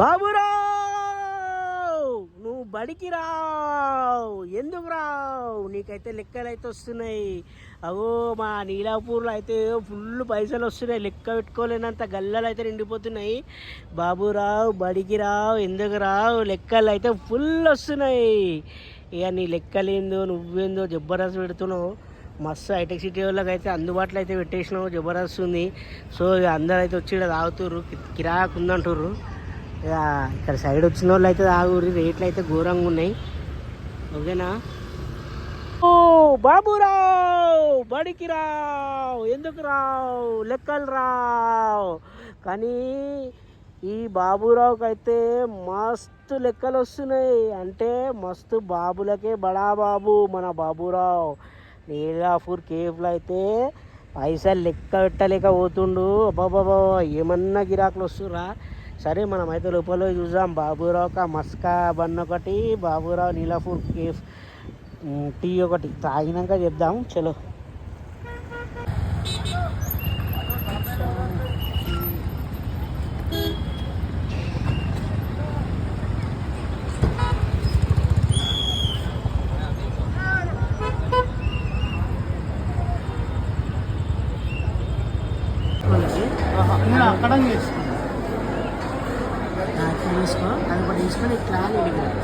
బాబురావు! నువ్వు బడికి రావు ఎందుకు రావు నీకైతే లెక్కలు అయితే వస్తున్నాయి. అవో మా నీలాపూర్లో అయితే ఫుల్ పైసలు వస్తున్నాయి. లెక్క పెట్టుకోలేనంత గల్లలు అయితే నిండిపోతున్నాయి. బాబురావు బడికి రావు ఎందుకు రావు లెక్కలు అయితే ఫుల్ వస్తున్నాయి. ఇక నీ లెక్కలేందో నువ్వేందో జబ్బరస్ పెడుతున్నావు. మస్తు హైటెక్ సిటీ వాళ్ళకి అయితే అందుబాటులో అయితే పెట్టేసినావు. జబర్దస్త్ ఉంది. సో ఇక అందరూ అయితే వచ్చి తాగుతుర్రు. కిరాకు ఉందంటుర్రు. ఇక్కడ సైడ్ వచ్చిన వాళ్ళు అయితే ఆగురి రేట్లు అయితే ఘోరంగా ఉన్నాయి. ఓకేనా? ఓ బాబురావు బడికి రావు ఎందుకు రావు లెక్కలు రావు కానీ ఈ బాబురావుకి అయితే మస్తు లెక్కలు వస్తున్నాయి అంటే మస్తు బాబులకే బడా బాబు మన బాబురావు. నీలాపూర్ కేఫ్లో అయితే పైసలు లెక్క పెట్టలేక పోతుండు అబ్బాబాబా ఏమన్నా గిరాకులు వస్తురా సరే మనం అయితే లోపల చూసాం చూద్దాం. బాబురావు కా మస్కా బన్ ఒకటి బాబురావు నీలాపూర్ కేఫ్ టీ ఒకటి. తాగినాక చెప్దాం. చలో. అక్కడ చేసుకున్నాను కిలోస్కో అది కూడా తీసుకొని ఇట్లా ఇడిగారు